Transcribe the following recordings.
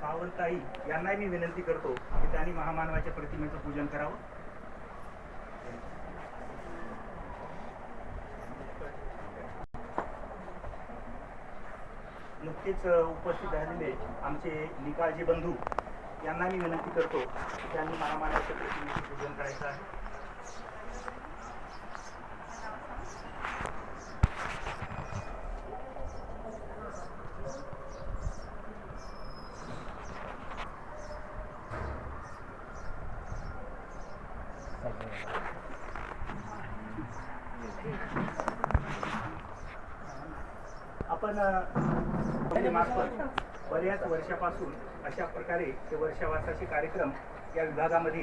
सावंताई यांनाही मी विनंती करतो की त्यांनी महामानवाच्या प्रतिमेचं पूजन करावं. नुकतेच उपस्थित झालेले आमचे निकाळजे बंधू यांना मी विनंती करतो की त्यांनी महामानवाच्या प्रतिमेचं पूजन करायचं आहे. आपण बऱ्याच वर्षापासून अशा प्रकारे ते वर्षावासाचे कार्यक्रम या विभागामध्ये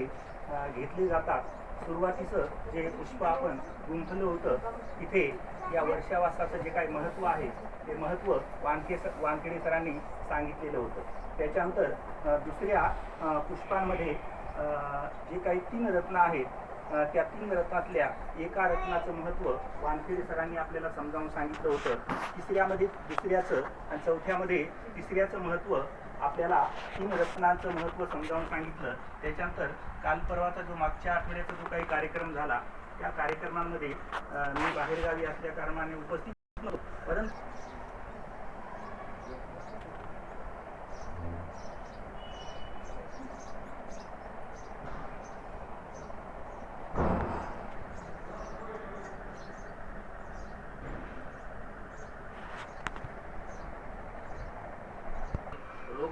घेतले जातात. सुरुवातीचं जे पुष्प आपण गुंतलं होतं तिथे या वर्षावासाचं जे काही महत्त्व आहे ते महत्त्व वानके वानखेडे सरांनी सांगितलेलं होतं. त्याच्यानंतर दुसऱ्या पुष्पांमध्ये जे काही तीन रत्न आहेत त्या तीन रत्नातल्या एका रत्नाचं महत्त्व वानखेडे सरांनी आपल्याला समजावून सांगितलं होतं. तिसऱ्यामध्ये दुसऱ्याचं आणि चौथ्यामध्ये तिसऱ्याचं महत्त्व आपल्याला तीन रत्नांचं महत्त्व समजावून सांगितलं. त्याच्यानंतर काल परवाचा जो मागच्या आठवड्याचा जो काही कार्यक्रम झाला त्या कार्यक्रमांमध्ये मी बाहेरगावी असल्या कारणाने उपस्थित नव्हतो परंतु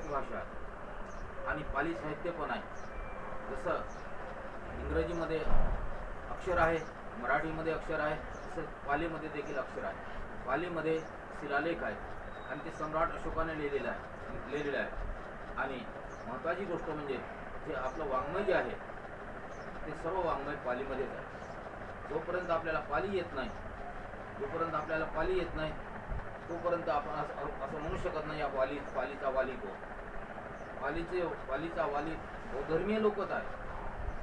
भाषा आणि पाली साहित्य पण आहे. जसं इंग्रजीमध्ये अक्षर आहे मराठीमध्ये अक्षर आहे तसं पालीमध्ये देखील अक्षर आहे. पालीमध्ये शिलालेख आहे आणि ते सम्राट अशोकाने लिहिलेलं आहे लिहिलेलं आहे. आणि महत्त्वाची गोष्ट म्हणजे जे आपलं वाङ्मय जे आहे ते सर्व वाङ्मय पालीमध्येच आहे. जोपर्यंत आपल्याला पाली येत नाही जोपर्यंत आपल्याला पाली येत नाही तोपर्यंत आपण असं असं म्हणू शकत नाही या वाली पालीचा वाली कोण पालीचे पालीचा वाली धर्मीय लोकच आहे.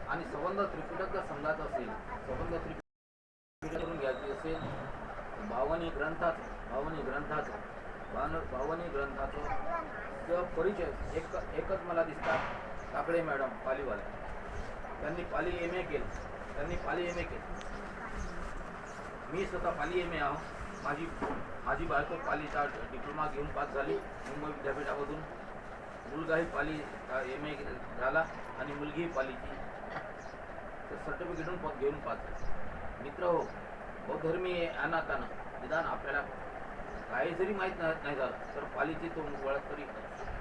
आणि संबंध त्रिपिटक जर समजायचं असेल संबंध त्रिपिटक करून घ्यायची असेल भावनी ग्रंथाचं भावनी ग्रंथाचं बावन बावनी ग्रंथाचं परिचय एक एकच मला दिसतात काकडे मॅडम पालीवाल्या त्यांनी पाली एम ए केलं. त्यांनी पाली एम ए केलं. मी स्वतः पाली एम ए आहो. माझी माझी बायको पालीचा डिप्लोमा घेऊन पास झाली. मुंबई विद्यापीठामधून. मुलगाही पाली एम ए झाला आणि मुलगीही पालीची. सर्टिफिकेटून प- घेऊन पास झाली. मित्र हो बौद्धर्मी अनाथानं. निदान आपल्याला काही जरी माहीत नाही झालं तर पालीची तो ओळख तरी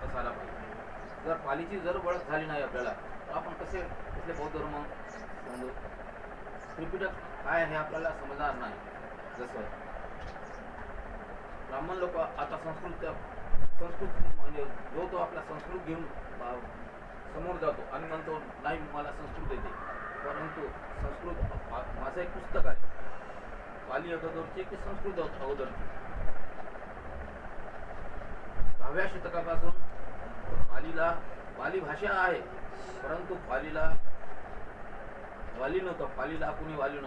असायला पाहिजे. जर पालीची जर ओळख झाली नाही आपल्याला तर आपण कसे कसले बौद्ध धर्म समजू? त्रिपिटक काय हे आपल्याला समजणार नाही. जसं ब्राह्मण लोक आता संस्कृत संस्कृत म्हणजे जो तो आपला संस्कृत घेऊन समोर जातो आणि म्हणतो नाही मला संस्कृत येते. परंतु संस्कृत माझं एक पुस्तक आहे. पाली अगोदरचे की संस्कृत अगोदरची दहाव्या शतकापासून पालीला पाली भाषा आहे परंतु पालीला वाली नव्हतं पालीला कुणी वाली नव्हतं.